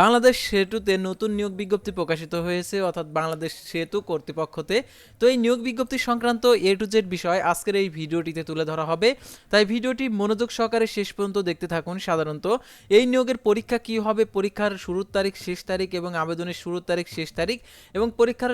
বাংলাদেশ সেতুতে নতুন নিয়োগ বিজ্ঞপ্তি প্রকাশিত হয়েছে, অর্থাৎ বাংলাদেশ সেতু কর্তৃপক্ষতে। তো এই নিয়োগ বিজ্ঞপ্তি সংক্রান্ত এ টু জেড বিষয় আজকের এই ভিডিওটিতে তুলে ধরা হবে। তাই ভিডিওটি মনোযোগ সহকারে শেষ পর্যন্ত দেখতে থাকুন সাধারণত। এই নিয়োগের পরীক্ষা কি হবে, পরীক্ষার শুরুর তারিখ, শেষ তারিখ এবং আবেদনের শুরুর তারিখ, শেষ তারিখ এবং পরীক্ষার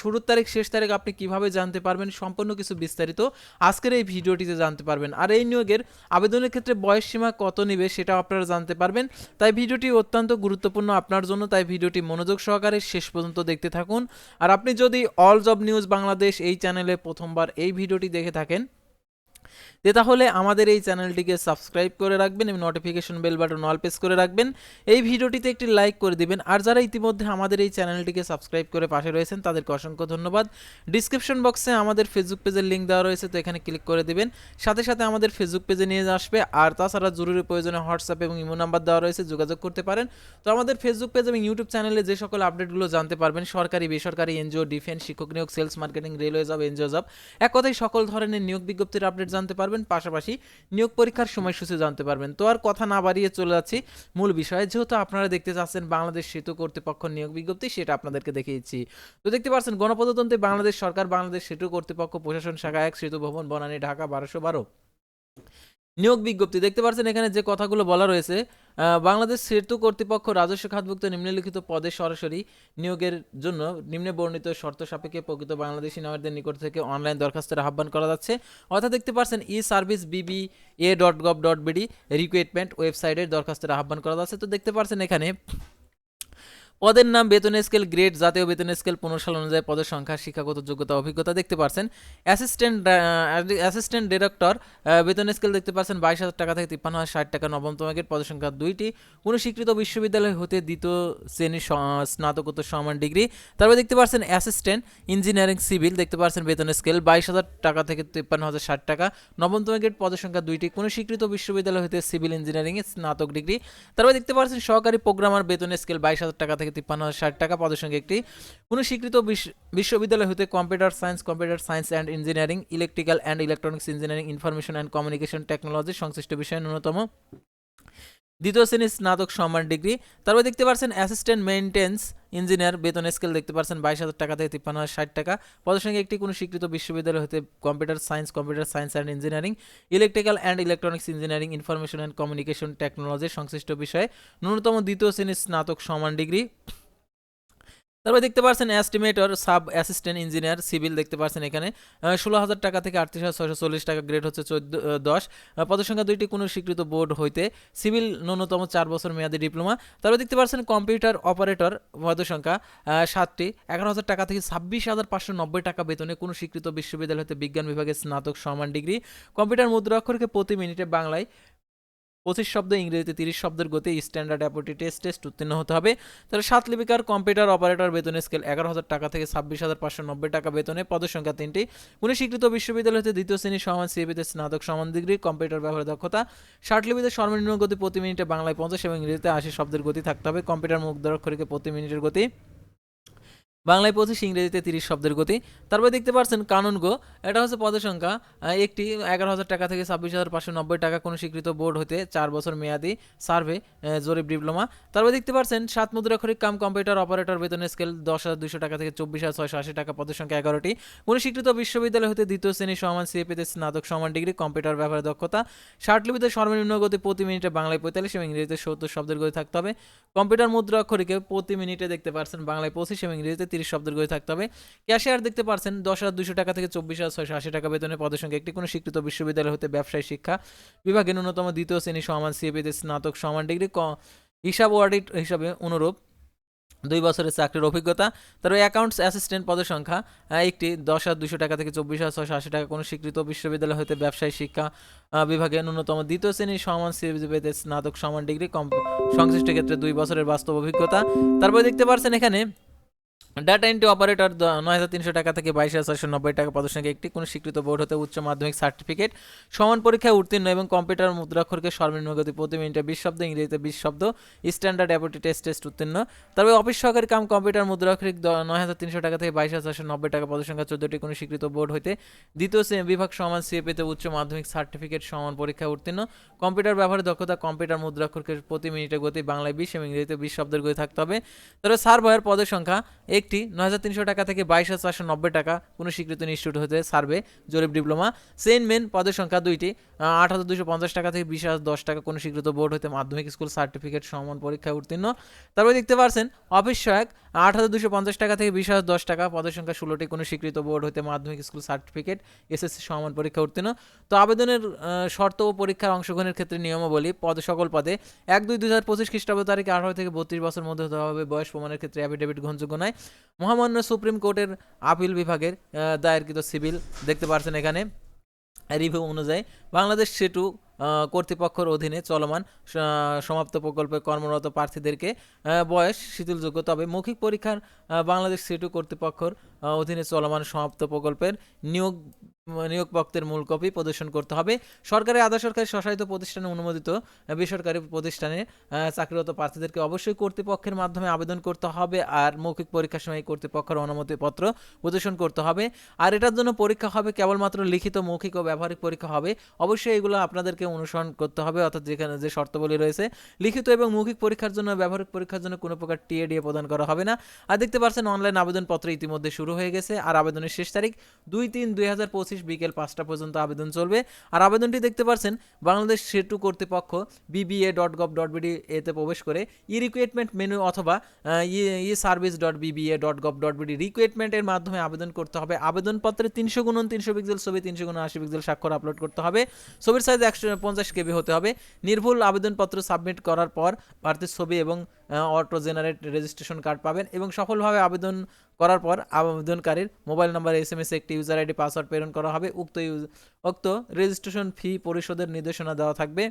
শুরুর তারিখ, শেষ তারিখ আপনি কীভাবে জানতে পারবেন সম্পূর্ণ কিছু বিস্তারিত আজকের এই ভিডিওটিতে জানতে পারবেন। আর এই নিয়োগের আবেদনের ক্ষেত্রে বয়স সীমা কত নেবে সেটাও আপনারা জানতে পারবেন। তাই ভিডিওটি অত্যন্ত গুরুত্বপূর্ণ আপনার জন্য, তাই ভিডিওটি মনোযোগ সহকারে শেষ পর্যন্ত দেখতে থাকুন। আর আপনি যদি অল জব নিউজ বাংলাদেশ এই চ্যানেলে প্রথমবার এই ভিডিওটি দেখে থাকেন তে তাহলে আমাদের এই চ্যানেলটিকে সাবস্ক্রাইব করে রাখবেন এবং notification bell button all press করে রাখবেন। এই ভিডিওটিতে একটি লাইক করে দিবেন। আর যারা ইতিমধ্যে আমাদের এই চ্যানেলটিকে সাবস্ক্রাইব করে পাশে রয়েছেন, তাদেরকে অসংখ্য ধন্যবাদ। ডিসক্রিপশন বক্সে আমাদের ফেসবুক পেজের লিঙ্ক দেওয়া রয়েছে, তো এখানে ক্লিক করে দিবেন। সাথে সাথে আমাদের ফেসবুক পেজে নিয়ে আসবে। আর তাছাড়া জরুরি প্রয়োজনে হোয়াটসঅ্যাপ এবং ইমো নাম্বার দেওয়া রয়েছে, যোগাযোগ করতে পারেন। তো আমাদের ফেসবুক পেজ এবং ইউটিউব চ্যানেলে যে সকল আপডেটগুলো জানতে পারবেন, সরকারি, বেসরকারি এনজিও ডিফেন্স শিক্ষক নিয়োগ sales marketing railway job NGO job এক কথায় সকল ধরনের নিয়োগ বিজ্ঞপ্তির আপডেট জানতে পারবেন, পাশাপাশি নিয়োগ পরীক্ষার সময়সূচি জানতে পারবেন। তো আর কথা না বাড়িয়ে চলে যাচ্ছি। মূল বিষয়ে, যেহেতু আপনারা দেখতে চাচ্ছেন বাংলাদেশ সেতু কর্তৃপক্ষ নিয়োগ বিজ্ঞপ্তি, সেটা আপনাদেরকে দেখিয়েছি। তো দেখতে পাচ্ছেন, গণপ্রজাতন্ত্রে বাংলাদেশ সরকার, বাংলাদেশ সেতু কর্তৃপক্ষ প্রশাসন শাখা এক, সেতু ভবন বনানী, ঢাকা বারোশো বারো। নিয়োগ বিজ্ঞপ্তি। দেখতে পাচ্ছেন এখানে যে কথাগুলো বলা রয়েছে বাংলাদেশ সেতু কর্তৃপক্ষ রাজস্ব খাতভুক্ত নিম্নলিখিত পদে সরাসরি নিয়োগের জন্য নিম্নে বর্ণিত শর্ত সাপেক্ষে প্রকৃত বাংলাদেশি নাগরিকদের নিকট থেকে অনলাইন দরখাস্তের আহ্বান করা যাচ্ছে। অর্থাৎ দেখতে পাচ্ছেন e service BB A dot gov dot BD recruitment ওয়েবসাইটের দরখাস্তের আহ্বান করা যাচ্ছে। তো দেখতে পাচ্ছেন এখানে পদের নাম বেতন স্কেল গ্রেড, জাতীয় বেতন স্কেল পনেরো সাল অনুযায়ী পদের সংখ্যা, শিক্ষাগত যোগ্যতা, অভিজ্ঞতা দেখতে পাচ্ছেন অ্যাসিস্ট্যান্ট অ্যাসিস্ট্যান্ট ডিরেক্টর বেতন স্কেল দেখতে পাচ্ছেন বাইশ হাজার টাকা থেকে তিপ্পান্ন হাজার ষাট টাকা নবমতম গ্রেড পদের সংখ্যা দুইটি। কোনো স্বীকৃত বিশ্ববিদ্যালয় হতে দ্বিতীয় শ্রেণির স্নাতকোত্তর সমান ডিগ্রি। তারপরে দেখতে পাচ্ছেন অ্যাসিস্ট্যান্ট, ইঞ্জিনিয়ারিং, সিভিল দেখতে পাচ্ছেন বেতন স্কেল বাইশ হাজার টাকা থেকে তিপ্পান্ন হাজার ষাট টাকা নবমতম গ্রেড পদের সংখ্যা দুইটি। কোনো স্বীকৃত বিশ্ববিদ্যালয় হতে সিভিল ইঞ্জিনিয়ারিংয়ে স্নাতক ডিগ্রি। তারপরে দেখতে পাচ্ছেন সহকারী প্রোগ্রামার, বেতন স্কেল বাইশ হাজার টাকা থেকে তিপ্পান্ন হাজার ষাট টাকা পদের সঙ্গে একটি। কোনো স্বীকৃত বিশ্ববিদ্যালয় হতে computer science computer science and engineering, electrical and electronics engineering, information and communication technology সংশ্লিষ্ট বিষয়ে ন্যূনতম। দ্বিতীয় শ্রেণির স্নাতক সম্মান ডিগ্রি। তারপরে দেখতে পাচ্ছেন অ্যাসিস্ট্যান্ট মেইনটেন্স ইঞ্জিনিয়ার, বেতন স্কেল দেখতে পাচ্ছেন বাইশ হাজার টাকা থেকে তিপ্পান্ন হাজার ষাট টাকা। পদের সঙ্গে একটি, কোনো স্বীকৃত বিশ্ববিদ্যালয় হতে computer science computer science and engineering, electrical and electronics engineering, information and communication technology সংশ্লিষ্ট বিষয়ে ন্যূনতম দ্বিতীয় শ্রেণির স্নাতক সমান ডিগ্রি। তারপরে দেখতে পাচ্ছেন estimator sub assistant engineer civil দেখতে পাচ্ছেন এখানে। ষোলো হাজার টাকা থেকে আটত্রিশ হাজার ছয়শো চল্লিশ টাকা গ্রেড হচ্ছে চোদ্দ দশ। পদসংখ্যা দুইটি, কোনো স্বীকৃত বোর্ড হইতে সিভিল ন্যূনতম চার বছর মেয়াদি ডিপ্লোমা তারপরে দেখতে পাচ্ছেন কম্পিউটার অপারেটর পদসংখ্যা সাতটি। এগারো হাজার টাকা থেকে ছাব্বিশ হাজার পাঁচশো নব্বই টাকা বেতনে কোনো স্বীকৃত বিশ্ববিদ্যালয় হতে বিজ্ঞান বিভাগের স্নাতক সমান ডিগ্রি। কম্পিউটার মুদ্রা অক্ষরকে প্রতি মিনিটে বাংলায় পঁচিশ শব্দ, ইংরেজিতে তিরিশ শব্দের গতি স্ট্যান্ডার্ড অ্যাপোটি টেস্ট টেস্ট উত্তীর্ণ হতে হবে। তাহলে সাত লিপিকার কম্পিউটার অপারেটর বেতনের স্কেল এগারো হাজার টাকা থেকে ছাব্বিশ হাজার পাঁচশো নব্বই টাকা বেতনে, পদের সংখ্যা তিনটি। কোনো স্বীকৃত বিশ্ববিদ্যালয় হতে দ্বিতীয় শ্রেণির সমান সিএবিতে স্নাতক সমান ডিগ্রি কম্পিউটার ব্যবহারের দক্ষতা। ষাট লিপিতে সর্বনিম্ন গতি প্রতি মিনিটে বাংলায় পঞ্চাশ এবং ইংরেজিতে আশি শব্দের গতি থাকতে হবে। কম্পিউটার মুদ্রাক্ষরিকে প্রতি মিনিটের গতি বাংলায় পঁচিশ ইংরেজিতে তিরিশ শব্দের গতি। তারপরে দেখতে পাচ্ছেন কানুন গো, এটা হচ্ছে পদের সংখ্যা। একটি এগারো হাজার টাকা থেকে ছাব্বিশ হাজার পাঁচশো নব্বই টাকা কোনো স্বীকৃত বোর্ড হতে চার বছর মেয়াদি সার্ভে জরিপ ডিপ্লোমা। তারপরে দেখতে পাচ্ছেন সাত মুদ্রাক্ষরিক কাম কম্পিউটার অপারেটর বেতন স্কেল দশ হাজার দুশো টাকা থেকে চব্বিশ হাজার ছয়শো আশি টাকা, পদের সংখ্যা এগারোটি। কোনো স্বীকৃত বিশ্ববিদ্যালয় হতে দ্বিতীয় শ্রেণি সমান সিএপিতে স্নাতক সমান ডিগ্রি, কম্পিউটার ব্যবহারের দক্ষতা। ষাট লিপিতে সর্বনিম্ন গতি প্রতি মিনিটে বাংলায় পঁয়তাল্লিশ এবং ইংরেজিতে সত্তর শব্দের গতি থাকতে হবে। কম্পিউটার মুদ্রা অক্ষরিকে প্রতি মিনিটে দেখতে পাচ্ছেন বাংলায় পঁচিশ এবং ইংরেজিতে তিরিশ শব্দের গতি থাকতে হবে। ক্যাশিয়ার দেখতে পাচ্ছেন দশ হাজার দুশো টাকা থেকে চব্বিশ হাজার ছয়শো আশি টাকা বেতনে পদের সঙ্গে একটি কোনো স্বীকৃত বিশ্ববিদ্যালয় হতে ব্যবসায় শিক্ষা বিভাগে ন্যূনতম দ্বিতীয় শ্রেণি সমান সিএপিতে স্নাতক সমান ডিগ্রি, ক- হিসাব অডিট হিসাবে অনুরূপ। দুই বছরের চাকরির অভিজ্ঞতা, তারপরে অ্যাকাউন্টস অ্যাসিস্ট্যান্ট পদের সংখ্যা একটি দশ হাজার দুশো টাকা থেকে চব্বিশ হাজার ছশো আশি টাকা কোনো স্বীকৃত বিশ্ববিদ্যালয় হতে ব্যবসায়ী শিক্ষা বিভাগে ন্যূনতম দ্বিতীয় শ্রেণির সমান সিএপিতে স্নাতক সমান ডিগ্রি, কম সংশ্লিষ্ট ক্ষেত্রে দুই বছরের বাস্তব অভিজ্ঞতা। তারপরে দেখতে পাচ্ছেন এখানে ডাটা এন্ট্রি অপারেটর নয় হাজার তিনশো টাকা থেকে বাইশ হাজার ছয়শো নব্বই টাকা সঙ্গে একটি কোনো স্বীকৃত বোর্ড হতে উচ্চ মাধ্যমিক সার্টিফিকেট, সমান পরীক্ষায় উত্তীর্ণ এবং কম্পিউটার মুদ্রাক্ষরকে সর্বনিম্ন গতি প্রতি মিনিটে বিশ শব্দ, ইংরেজিতে বিশ শব্দ, স্ট্যান্ডার্ড অ্যাবিলিটি টেস্ট টেস্ট উত্তীর্ণ। তবে অফিস সহকারী কাম কম্পিউটার মুদ্রাক্ষরিক নয় হাজার তিনশো টাকা থেকে বাইশ হাজার ছয়শো নব্বই টাকা পদের সংখ্যা চোদ্দটি কোনো স্বীকৃত বোর্ড হইতে দ্বিতীয় বিভাগ সমান সিএপিতে উচ্চ মাধ্যমিক সার্টিফিকেট, সমান পরীক্ষায় উত্তীর্ণ। কম্পিউটার ব্যবহারে দক্ষতা কম্পিউটার মুদ্রাক্ষরকে প্রতি মিনিটে গতি বাংলায় বিশ এবং ইংরেজিতে বিশ শব্দের গতি থাকতে হবে। তবে সার্ভার পদের সংখ্যা একটি নয় হাজার তিনশো টাকা থেকে বাইশ হাজার চারশো নব্বই টাকা কোনো স্বীকৃত ইনস্টিটিউট হতে সার্ভে, জরিপ, ডিপ্লোমা সেন মেন পদের সংখ্যা দুইটি আট হাজার দুশো পঞ্চাশ টাকা থেকে বিশ হাজার দশ টাকা কোনো স্বীকৃত বোর্ড হতে মাধ্যমিক স্কুল সার্টিফিকেট সমান পরীক্ষায় উত্তীর্ণ। তারপরে দেখতে পারছেন, অফিস সহায়ক আট হাজার দুশো পঞ্চাশ টাকা থেকে বিশ হাজার দশ টাকা। পদের সংখ্যা ষোলোটি। কোনো স্বীকৃত বোর্ড হতে মাধ্যমিক স্কুল সার্টিফিকেট এসএসসি সমান পরীক্ষা উত্তীর্ণ। তো আবেদনের শর্ত ও পরীক্ষার অংশগ্রহণের ক্ষেত্রে নিয়মাবলী। পদ সকল পদে এক দুই দু হাজার পঁচিশ খ্রিস্টাব্দ তারিখে আঠারো থেকে বত্রিশ বছর মধ্যে হতে হবে। বয়স প্রমাণের ক্ষেত্রে অ্যাফিডেভিট গ্রহণযোগ্য নয়। মহামান্য সুপ্রিম কোর্টের আপিল বিভাগের দায়েরকৃত সিভিল দেখতে পাচ্ছেন এখানে। রিভিউ অনুযায়ী বাংলাদেশ আহ, কর্তৃপক্ষের অধীনে চলমান সমাপ্ত প্রকল্পে কর্মরত প্রার্থীদেরকে বয়স শিথিলযোগ্য। তবে মৌখিক পরীক্ষার বাংলাদেশ সিটু কর্তৃপক্ষের অধীনে চলমান সমাপ্ত প্রকল্পের নিয়োগ নিয়োগপত্রের মূল কপি প্রদর্শন করতে হবে। সরকারি আধা সরকারি স্বশাসিত প্রতিষ্ঠানে অনুমোদিত বেসরকারি প্রতিষ্ঠানে চাকরিরত প্রার্থীদেরকে অবশ্যই কর্তৃপক্ষের মাধ্যমে আবেদন করতে হবে আর মৌখিক পরীক্ষার সময় কর্তৃপক্ষের অনুমতিপত্র প্রদর্শন করতে হবে। আর এটার জন্য পরীক্ষা হবে, কেবলমাত্র লিখিত, মৌখিক ও ব্যবহারিক পরীক্ষা হবে। অবশ্যই এগুলো আপনাদেরকে অনুসরণ করতে হবে, অর্থাৎ যেখানে যে শর্তাবলী রয়েছে। লিখিত এবং মৌখিক পরীক্ষার জন্য, ব্যবহারিক পরীক্ষার জন্য কোনো প্রকার টিএডিএ প্রদান করা হবে না। আর দেখতে পাচ্ছেন, অনলাইন আবেদনপত্র ইতিমধ্যে শুরু হয়ে গেছে। আর আবেদনের শেষ তারিখ দুই তিন দুই হাজার পঁচিশ বিকেল পাঁচটা পর্যন্ত আবেদন চলবে। আর আবেদনটি দেখতে পাচ্ছেন বাংলাদেশ সেতু কর্তৃপক্ষ BBA dot gov dot BD এতে প্রবেশ করে। ই রিক্রুটমেন্ট মেনু অথবা e service dot BBA dot gov dot BD রিক্রুটমেন্টের মাধ্যমে আবেদন করতে হবে। আবেদনপত্রে তিনশো গুণন তিনশো পিক্সেল ছবি, তিনশো গুণন আশি পিক্সেল স্বাক্ষর আপলোড করতে হবে। ছবির সাইজ একশো পঞ্চাশ কেবি হতে হবে। নির্ভুল আবেদনপত্র সাবমিট করার পর প্রার্থীর ছবি এবং অটো জেনারেট রেজিস্ট্রেশন কার্ড পাবেন এবং সফলভাবে আবেদন করার পর আবেদনকারীর mobile number S M S একটি ইউজার আইডি পাসওয়ার্ড প্রেরণ করা হবে। উক্ত ইউজ উক্ত রেজিস্ট্রেশন ফি পরিশোধের নির্দেশনা দেওয়া থাকবে।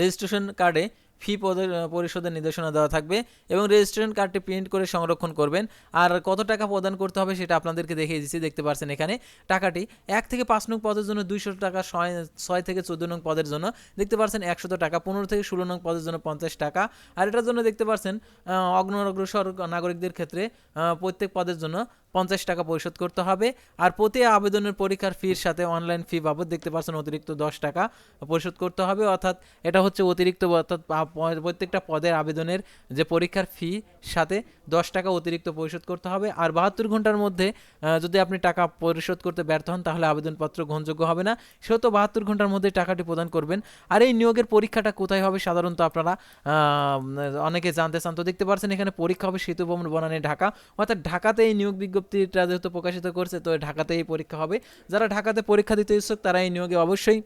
রেজিস্ট্রেশন কার্ডে ফি পরিশোধের নির্দেশনা দেওয়া থাকবে এবং রেজিস্ট্রেশন কার্ডটি প্রিন্ট করে সংরক্ষণ করবেন। আর কত টাকা প্রদান করতে হবে সেটা আপনাদেরকে দেখিয়ে দিচ্ছি দেখতে পাচ্ছেন এখানে। টাকাটি এক থেকে পাঁচ নং পদের জন্য দুইশো টাকা ছয় ছয় থেকে চোদ্দ নং পদের জন্য দেখতে পাচ্ছেন একশত টাকা পনেরো থেকে ষোলো নং পদের জন্য পঞ্চাশ টাকা। আর এটার জন্য দেখতে পাচ্ছেন আহ, অগ্ন অগ্রসর নাগরিকদের ক্ষেত্রে প্রত্যেক পদের জন্য পঞ্চাশ টাকা পরিশোধ করতে হবে। আর প্রতি আবেদনের পরীক্ষার ফির সাথে অনলাইন ফি বাবদ দেখতে পাচ্ছেন অতিরিক্ত দশ টাকা পরিশোধ করতে হবে। অর্থাৎ এটা হচ্ছে অতিরিক্ত, অর্থাৎ প্রত্যেকটা পদের আবেদনের যে পরীক্ষার ফি সাথে দশ টাকা অতিরিক্ত পরিশোধ করতে হবে। আর বাহাত্তর ঘণ্টার মধ্যে যদি আপনি টাকা পরিশোধ করতে ব্যর্থ হন, তাহলে আবেদনপত্র গ্রহণযোগ্য হবে না। সেহেতু বাহাত্তর ঘণ্টার মধ্যে টাকাটি প্রদান করবেন। আর এই নিয়োগের পরীক্ষাটা কোথায় হবে সাধারণত আপনারা অনেকে জানতে চান। তো দেখতে পাচ্ছেন এখানে পরীক্ষা হবে সেতু ভবন বনানী ঢাকা। অর্থাৎ ঢাকাতে এই নিয়োগ বিজ্ঞপ্তিটা যেহেতু প্রকাশিত করছে, তো ঢাকাতে এই পরীক্ষা হবে। যারা ঢাকাতে পরীক্ষা দিতে ইচ্ছুক, তারা এই নিয়োগে অবশ্যই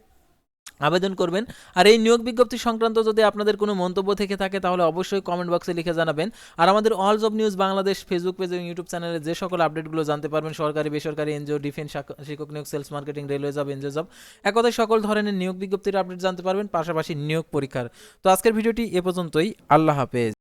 আবেদন করবেন। আর এই নিয়োগ বিজ্ঞপ্তি সংক্রান্ত যদি আপনাদের কোনো মন্তব্য থেকে থাকে, তাহলে অবশ্যই কমেন্ট বক্সে লিখে জানাবেন। আর আমাদের all job news Bangladesh Facebook page এবং ইউটিউব চ্যানেলে যে সকল আপডেটগুলো জানতে পারবেন, সরকারি, বেসরকারি, এনজিও ডিফেন্স শিক্ষক নিয়োগ sales marketing railway job NGO job এক কথায় সকল ধরনের নিয়োগ বিজ্ঞপ্তির আপডেট জানতে পারবেন, পাশাপাশি নিয়োগ পরীক্ষার। তো আজকের ভিডিওটি এ পর্যন্তই। আল্লাহ হাফেজ।